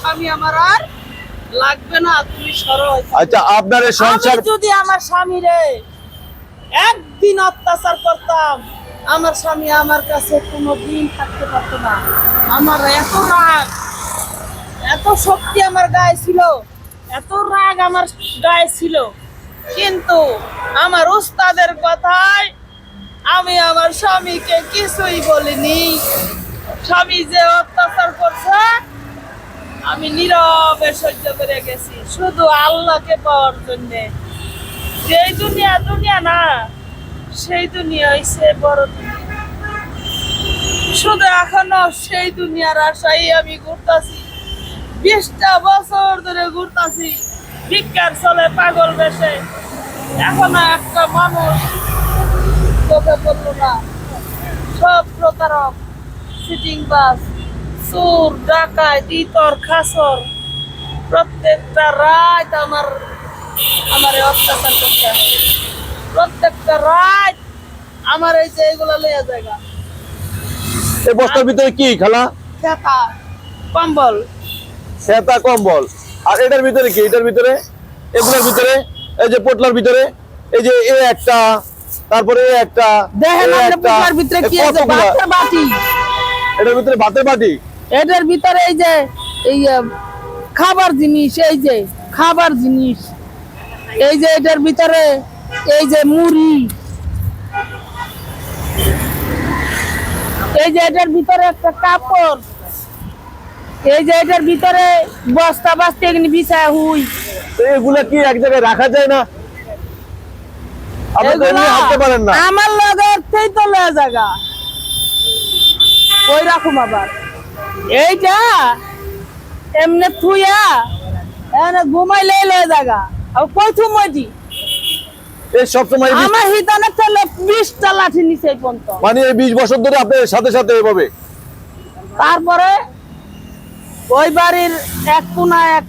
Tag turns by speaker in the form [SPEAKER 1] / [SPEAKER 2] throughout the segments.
[SPEAKER 1] স্বামী আমার আর লাগবে না তুমি সরো
[SPEAKER 2] আচ্ছা আপনার সংসার
[SPEAKER 1] যদি আমার স্বামীরে একদিন অত্যাচার করতাম আমার স্বামী আমার কাছে কোনো দিন থাকতে পারতো না। আমার এত রাগ এত শক্তি আমার গায়ে ছিল এত রাগ আমার গায়ে ছিল। কিন্তু আমার উস্তাদের কথায় আমি আমার স্বামীকে কিছুই বলিনি। স্বামী যে অত্যাচার করছে আমি নীরবে সহ্য করে গেছি, শুধু আল্লাহকে পাওয়ার জন্য। যেই দুনিয়া দুনিয়া না, সেই দুনিয়া হইছে বড় দুনিয়া। শুধু এখনও সেই দুনিয়ার আশাই আমি ঘুরতাছি। বিশটা বছর ধরে ঘুরতাছি, ভিক্ষার চলে পাগল বেশে। এখনও একটা মানুষ চোখে পড়ল না। সব প্রতারক সিটিং বাস চোর ডাকায় ইতর খাসর। প্রত্যেকটা রাত আমার আমার অত্যাচার করতে হয়। প্রত্যেকটা রাত আমার এই যে এগুলো লেয়া জায়গা
[SPEAKER 2] এই বস্তার ভিতরে কি খালা?
[SPEAKER 1] খেতা কম্বল।
[SPEAKER 2] সেতা কম্বল। আর এটার ভিতরে কি? এটার ভিতরে? এগুলোর ভিতরে? এই যে পোটলার ভিতরে? এই যে এ একটা তারপরে এ একটা
[SPEAKER 1] দেখেন ভিতরে কি আছে? ভাতের বাটি।
[SPEAKER 2] এটার ভিতরে ভাতের বাটি?
[SPEAKER 1] এটার ভিতরে এই যে এই খাবার জিনিস এই যে খাবার জিনিস। এই যে এটার ভিতরে এই যে মুড়ি। এই যে এটার ভিতরে একটা কাপড়। এই যে এটার ভিতরে বস্তা বাস্তা এখানে বিছায় হুই।
[SPEAKER 2] এগুলা কি এক জায়গায় রাখা যায় না? আপনি হাঁটতে পারেন না।
[SPEAKER 1] আমার লগের থেই তো লয়ে জায়গা ওই রাখুম আবার। এইটা এমনি থুইয়া এনে ঘুমাইলে লয়ে জায়গা আর কই থুমইটি
[SPEAKER 2] এই সবসময় বিশ-
[SPEAKER 1] আমার হিতানে তেলে বিশটা লাঠি নিচে পর্যন্ত।
[SPEAKER 2] মানে এই বিশ বছর ধরে আপনার সাথে সাথে এভাবে?
[SPEAKER 1] তারপরে ওই বাড়ির এক কোনা এক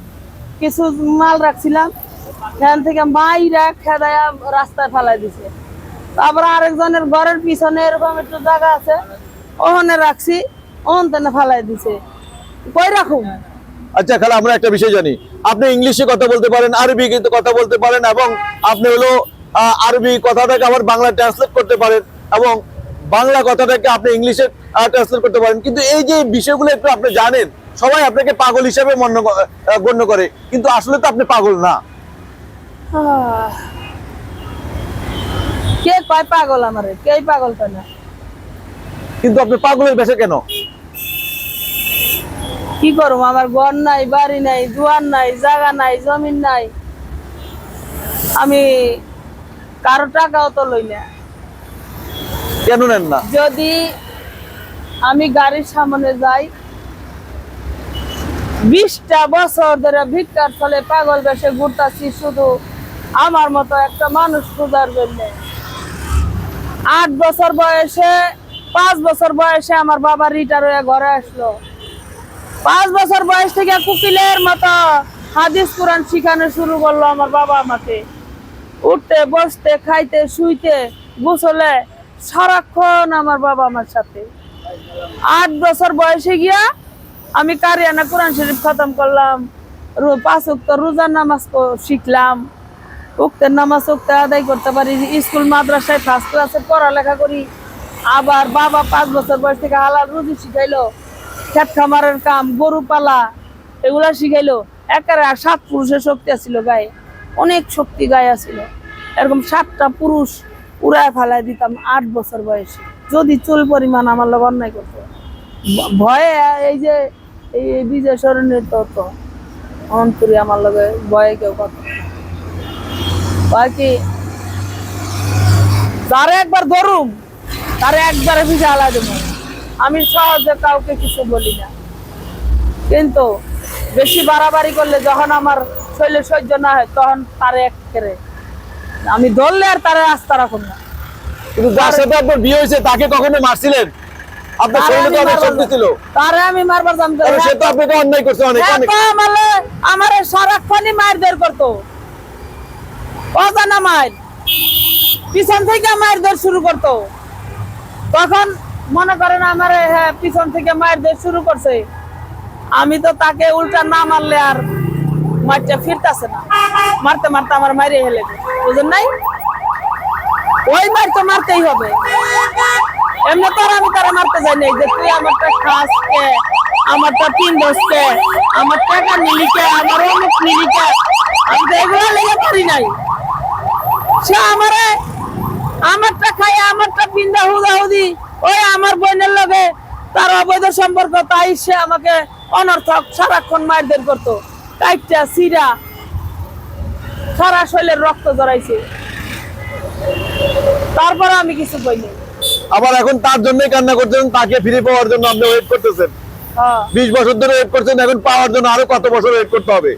[SPEAKER 1] কিছু মাল রাখছিলাম। সেখান থেকে মাইরা খেদায়া রাস্তায় ফেলাই দিছে। তারপরে আরেকজনের ঘরের পিছনে এরকম একটু জায়গা আছে ওখানে রাখছি। থেকে ফেলাই দিছে। কই রাখুম?
[SPEAKER 2] আচ্ছা খালা আমরা একটা বিষয় জানি। আপনি ইংলিশে কথা বলতে পারেন আরবি কিন্তু কথা বলতে পারেন এবং আপনি হলো আরবি কথাটাকে আবার বাংলা ট্রান্সলেট করতে পারেন এবং বাংলা কথাটাকে আপনি ইংলিশে ট্রান্সলেট করতে পারেন। কিন্তু এই যে বিষয়গুলো একটু আপনি জানেন সবাই আপনাকে পাগল হিসেবে মন্য গণ্য করে। কিন্তু আসলে তো আপনি পাগল না।
[SPEAKER 1] কে কয় পাগল আমারে? কে পাগল না?
[SPEAKER 2] কিন্তু আপনি পাগলের বেশে কেন?
[SPEAKER 1] কি করব? আমার ঘর নাই বাড়ি নাই জোয়ার নাই জায়গা নাই জমিন নাই। আমি কারও টাকাও তো লই না।
[SPEAKER 2] কেন নেন না?
[SPEAKER 1] যদি আমি গাড়ির সামনে যাই বিশটা বছর ধরে ভিক্ষার ফলে পাগল বেশে ঘুরতাছি শুধু আমার মতো একটা মানুষ খোঁজার জন্য। আট বছর বয়সে পাঁচ বছর বয়সে আমার বাবা রিটার হয়ে ঘরে আসলো। পাঁচ বছর বয়স থেকে কুকিলের মতো হাদিস কোরআন শিখানো শুরু করল আমার বাবা আমাকে। উঠতে, বসতে, খাইতে, শুইতে, গোসলে সারাক্ষণ আমার বাবা আমার সাথে। আট বছর বয়সে গিয়া আমি কারিয়ানা কোরআন শরীফ খতম করলাম। পাঁচ উক্ত রোজার নামাজ শিখলাম। উক্তের নামাজ উক্তে আদায় করতে পারি। স্কুল, মাদ্রাসায় ফার্স্ট ক্লাসে পড়ালেখা করি। আবার বাবা পাঁচ বছর বয়স থেকে হালাল রুজি শিখাইলো। খেত খামারের কাম, গরু পালা, এগুলা শিখাইলো। একেবারে আর সাত পুরুষের শক্তি আছিল গায়ে। অনেক শক্তি গায়ে আছিল। এরকম সাতটা পুরুষ উড়ায় ফেলায় দিতাম আট বছর বয়সে। যদি চুল পরিমাণ আমার লোক অন্যায় করতো। ভয়ে এই যে, এই বিজয় সরণের তত অন্তরি আমার লগে ভয়ে কেউ কথা বাকি তারে একবার ধরুম, তারে একবারে ভিজে আলা দেবো। আমি সহজে কাউকে কিছু বলি না। কিন্তু বেশি বাড়াবাড়ি করলে যখন আমার শরীরে সহ্য না হয় তখন তারে এক কেড়ে আমি ধরলে আর তারে আস্থা রাখুন না।
[SPEAKER 2] কিন্তু যার সাথে আপনার বিয়ে হয়েছে তাকে কখনো মারছিলেন? আপনার শরীরে
[SPEAKER 1] আমি
[SPEAKER 2] অনেক
[SPEAKER 1] মারবার
[SPEAKER 2] শক্তি ছিল।
[SPEAKER 1] তারে আমি মারবার জানতে
[SPEAKER 2] সে তো আপনাকে অন্যায় করছে অনেক অনেক।
[SPEAKER 1] আমারে আমারে সারাক্ষণই মার দের করতো। অজানা মার পিছন থেকে মার দের শুরু করতো। তখন মনে করেন আমার হ্যাঁ পিছন থেকে মার দের শুরু করছে। আমি তো তাকে উল্টা না মারলে আর মারটা ফিরতাছে না। মারতে মারতে আমার মাইরে হেলে বুঝেন নাই? ওই মার তো মারতেই হবে। এমনি তো আমি তারা মারতে যাই নাই যে তুই আমারটা খাস কে? আমারটা তিন দশ কে? আমার টাকা নিলি কে? আমার অমুক নিলি কে? আমি তো এগুলো লেগে পারি নাই। সে আমারে, আমারটা খাই আমারটা পিন্দা হুদা হুদি ওই আমার বোনের লগে তার অবৈধ সম্পর্ক তাই সে আমাকে অনর্থক সারাক্ষণ মারধর করতো। কাইটটা সিরা সারা শরীরের রক্ত জড়াইছে। তারপর আমি কিছু বইনি
[SPEAKER 2] আবার এখন তার জন্যই কান্না করতেছেন তাকে ফিরে পাওয়ার জন্য আপনি ওয়েট করতেছেন।
[SPEAKER 1] হ্যাঁ।
[SPEAKER 2] বিশ বছর ধরে ওয়েট করছেন এখন পাওয়ার জন্য আরও কত বছর ওয়েট করতে হবে?